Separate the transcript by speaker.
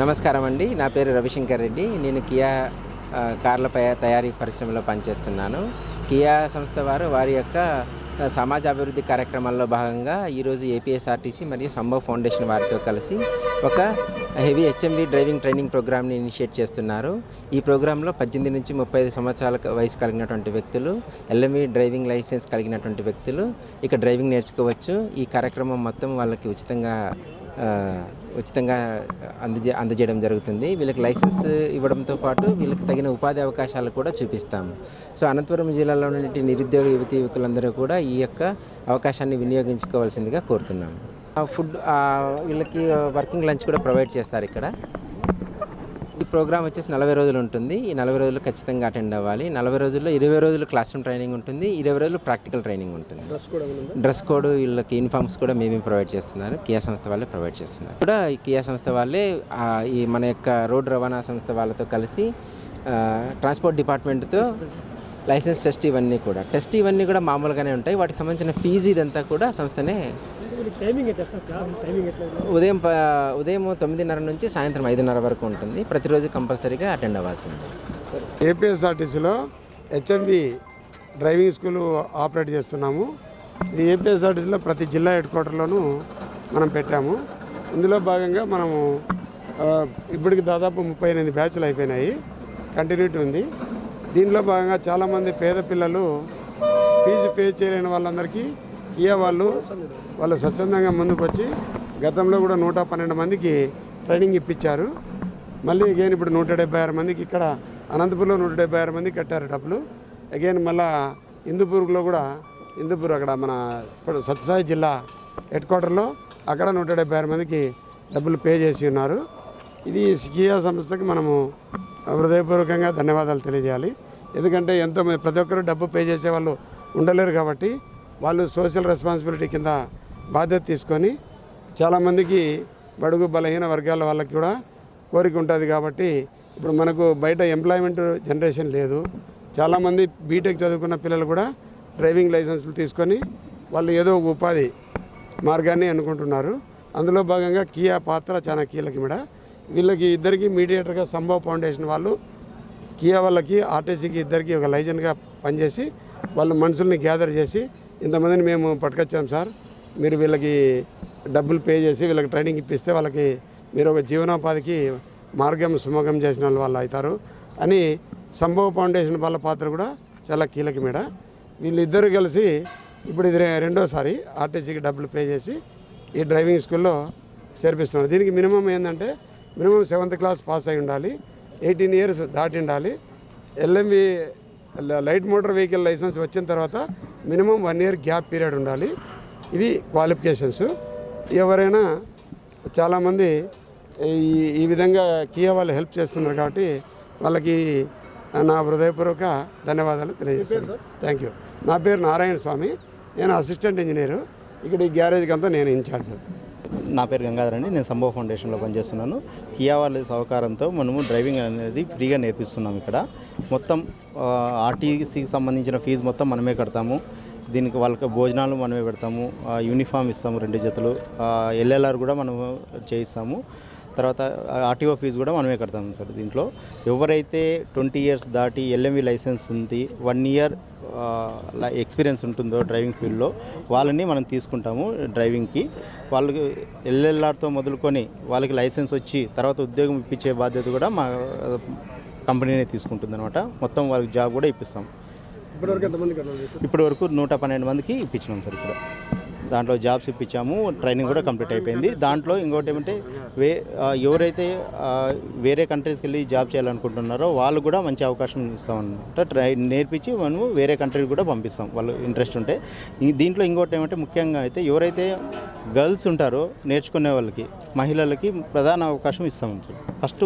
Speaker 1: నమస్కారం అండి. నా పేరు రవిశంకర్ రెడ్డి. నేను కియా కార్ల తయారీ పరిశ్రమలో పనిచేస్తున్నాను. కియా సంస్థ వారు వారి యొక్క సమాజ అభివృద్ధి కార్యక్రమాల్లో భాగంగా ఈరోజు ఏపీఎస్ఆర్టీసీ మరియు సంభవ్ ఫౌండేషన్ వారితో కలిసి ఒక హెవీ హెచ్ఎంవి డ్రైవింగ్ ట్రైనింగ్ ప్రోగ్రామ్ని ఇనిషియేట్ చేస్తున్నారు. ఈ ప్రోగ్రాంలో పద్దెనిమిది నుంచి ముప్పై ఐదు సంవత్సరాల వయసు కలిగినటువంటి వ్యక్తులు ఎల్ఎంఈ డ్రైవింగ్ లైసెన్స్ కలిగినటువంటి వ్యక్తులు ఇక డ్రైవింగ్ నేర్చుకోవచ్చు. ఈ కార్యక్రమం మొత్తం వాళ్ళకి ఉచితంగా ఉచితంగా అందజే అందజేయడం జరుగుతుంది. వీళ్ళకి లైసెన్స్ ఇవ్వడంతో పాటు వీళ్ళకి తగిన ఉపాధి అవకాశాలు కూడా చూపిస్తాము సో అనంతపురం జిల్లాలో ఉన్నటువంటి నిరుద్యోగ యువతి యువకులందరూ కూడా ఈ యొక్క అవకాశాన్ని వినియోగించుకోవాల్సిందిగా కోరుతున్నాము ఫుడ్ వీళ్ళకి వర్కింగ్ లంచ్ కూడా ప్రొవైడ్ చేస్తారు ఇక్కడ. ప్రోగ్రామ్ వచ్చేసి నలభై రోజులు ఉంటుంది. ఈ నలభై రోజులు ఖచ్చితంగా అటెండ్ అవ్వాలి. నలభై రోజుల్లో ఇరవై రోజులు క్లాస్ రూమ్ ట్రైనింగ్ ఉంటుంది. ఇరవై రోజులు ప్రాక్టికల్ ట్రైనింగ్ ఉంటుంది. డ్రెస్ కోడ్ వీళ్ళకి యూనిఫామ్స్ కూడా మేమే ప్రొవైడ్ చేస్తున్నారు. కియా సంస్థ వాళ్ళే ప్రొవైడ్ చేస్తున్నారు. కూడా ఈ కియా సంస్థ వాళ్ళే ఈ మన యొక్క రోడ్ రవాణా సంస్థ వాళ్ళతో కలిసి ట్రాన్స్పోర్ట్ డిపార్ట్మెంట్తో లైసెన్స్ టెస్ట్ ఇవన్నీ కూడా. టెస్ట్ ఇవన్నీ కూడా మామూలుగానే ఉంటాయి. వాటికి సంబంధించిన ఫీజు ఇదంతా కూడా సంస్థనే ఉదయం ఉదయం తొమ్మిదిన్నర నుంచి సాయంత్రం ఐదున్నర వరకు ఉంటుంది. ప్రతిరోజు కంపల్సరీగా అటెండ్ అవ్వాల్సిందే.
Speaker 2: ఏపీఎస్ఆర్టీసీలో హెచ్ఎంబి డ్రైవింగ్ స్కూల్ ఆపరేట్ చేస్తున్నాము. ఇది ఏపీఎస్ఆర్టీసీలో ప్రతి జిల్లా హెడ్ క్వార్టర్లోనూ మనం పెట్టాము. ఇందులో భాగంగా మనము ఇప్పటికి దాదాపు ముప్పై ఎనిమిది బ్యాచ్లు అయిపోయినాయి. కంటిన్యూటీ ఉంది. దీనిలో భాగంగా చాలామంది పేద పిల్లలు ఫీజు పే చేయలేని వాళ్ళందరికీ కియా వాళ్ళు వాళ్ళు స్వచ్ఛందంగా ముందుకు వచ్చి గతంలో కూడా నూట పన్నెండు మందికి ట్రైనింగ్ ఇప్పించారు. మళ్ళీ అగైన్ ఇప్పుడు నూట డెబ్బై ఆరు మందికి ఇక్కడ అనంతపూర్లో నూట డెబ్బై ఆరు మందికి కట్టారు డబ్బులు. అగైన్ మళ్ళా ఇందుపూర్లో కూడా ఇందుపూర్ అక్కడ మన ఇప్పుడు సత్యసాయి జిల్లా హెడ్ క్వార్టర్లో అక్కడ నూట డెబ్బై ఆరు మందికి డబ్బులు పే చేసి ఉన్నారు. ఇది కియా సంస్థకి మనము హృదయపూర్వకంగా ధన్యవాదాలు తెలియజేయాలి. ఎందుకంటే ఎంతోమంది ప్రతి ఒక్కరు డబ్బు పే చేసే వాళ్ళు ఉండలేరు కాబట్టి వాళ్ళు సోషల్ రెస్పాన్సిబిలిటీ కింద బాధ్యత తీసుకొని చాలామందికి బడుగు బలహీన వర్గాల వాళ్ళకి కూడా కోరిక ఉంటుంది కాబట్టి ఇప్పుడు మనకు బయట ఎంప్లాయ్మెంట్ జనరేషన్ లేదు. చాలామంది బీటెక్ చదువుకున్న పిల్లలు కూడా డ్రైవింగ్ లైసెన్సులు తీసుకొని వాళ్ళు ఏదో ఒక ఉపాధి మార్గాన్ని అనుకుంటున్నారు. అందులో భాగంగా కియా పాత్ర చాలా కీలకమిడ వీళ్ళకి ఇద్దరికి మీడియేటర్గా సంభవ్ ఫౌండేషన్ వాళ్ళు కియా వాళ్ళకి ఆర్టీసీకి ఇద్దరికి ఒక లైజన్గా పనిచేసి వాళ్ళు మనుషుల్ని గ్యాదర్ చేసి ఇంతమందిని మేము పట్టుకొచ్చాం సార్. మీరు వీళ్ళకి డబ్బులు పే చేసి వీళ్ళకి ట్రైనింగ్ ఇప్పిస్తే వాళ్ళకి మీరు ఒక జీవనోపాధికి మార్గం సుముఖం చేసిన వాళ్ళు వాళ్ళు అవుతారు. అని సంభవ ఫౌండేషన్ వాళ్ళ పాత్ర కూడా చాలా కీలక కీలకమేడ వీళ్ళిద్దరూ కలిసి ఇప్పుడు ఇది రెండోసారి ఆర్టీసీకి డబ్బులు పే చేసి ఈ డ్రైవింగ్ స్కూల్లో చేర్పిస్తున్నారు. దీనికి మినిమం ఏంటంటే మినిమం సెవెంత్ క్లాస్ పాస్ అయి ఉండాలి. ఎయిటీన్ ఇయర్స్ దాటి ఉండాలి. LMV light motor vehicle license వచ్చిన తర్వాత minimum one year gap period ఉండాలి. ఇవి క్వాలిఫికేషన్స్. ఎవరైనా చాలామంది ఈ ఈ విధంగా కియా వాళ్ళు హెల్ప్ చేస్తున్నారు కాబట్టి వాళ్ళకి నా హృదయపూర్వక ధన్యవాదాలు తెలియజేస్తాను. థ్యాంక్ యూ నా పేరు నారాయణ స్వామి. నేను అసిస్టెంట్ ఇంజనీరు. ఇక్కడ ఈ గ్యారేజ్కి అంతా నేను ఇన్ఛార్జ్
Speaker 3: నా పేరు గంగాధర్ అండి. నేను సంభవ ఫౌండేషన్లో పనిచేస్తున్నాను. కియా వాళ్ళ సహకారంతో మనము డ్రైవింగ్ అనేది ఫ్రీగా నేర్పిస్తున్నాం ఇక్కడ. మొత్తం ఆర్టీసీకి సంబంధించిన ఫీజు మొత్తం మనమే కడతాము. దీనికి వాళ్ళకి భోజనాలు మనమే పెడతాము. యూనిఫామ్ ఇస్తాము రెండు జతలు. ఎల్ఎల్ఆర్ కూడా మనము చేయిస్తాము. తర్వాత ఆర్టీఓ ఫీజు కూడా మనమే కడతాము సార్ దీంట్లో. ఎవరైతే ట్వంటీ ఇయర్స్ దాటి ఎల్ఎంవి లైసెన్స్ ఉంది వన్ ఇయర్ ఎక్స్పీరియన్స్ ఉంటుందో డ్రైవింగ్ ఫీల్డ్లో వాళ్ళని మనం తీసుకుంటాము డ్రైవింగ్కి. వాళ్ళకి ఎల్ఎల్ఆర్తో మొదలుకొని వాళ్ళకి లైసెన్స్ వచ్చి తర్వాత ఉద్యోగం ఇప్పించే బాధ్యత కూడా మా కంపెనీనే తీసుకుంటుంది అనమాట మొత్తం వాళ్ళకి జాబ్ కూడా ఇప్పిస్తాం.
Speaker 4: ఇప్పటివరకు ఎంతమంది కట్టాలి
Speaker 3: ఇప్పటి వరకు నూట పన్నెండు మందికి ఇప్పించినాం సార్ ఇక్కడ దాంట్లో జాబ్స్ ఇప్పించాము ట్రైనింగ్ కూడా కంప్లీట్ అయిపోయింది. దాంట్లో ఇంకోటి ఏమంటే వే ఎవరైతే వేరే కంట్రీస్కి వెళ్ళి జాబ్ చేయాలనుకుంటున్నారో వాళ్ళు కూడా మంచి అవకాశం ఇస్తామన్నమాట ట్రై నేర్పించి మనము వేరే కంట్రీకి కూడా పంపిస్తాం. వాళ్ళు ఇంట్రెస్ట్ ఉంటే. దీంట్లో ఇంకోటి ఏమంటే ముఖ్యంగా అయితే ఎవరైతే గర్ల్స్ ఉంటారో నేర్చుకునే వాళ్ళకి మహిళలకి ప్రధాన అవకాశం ఇస్తాం. ఫస్ట్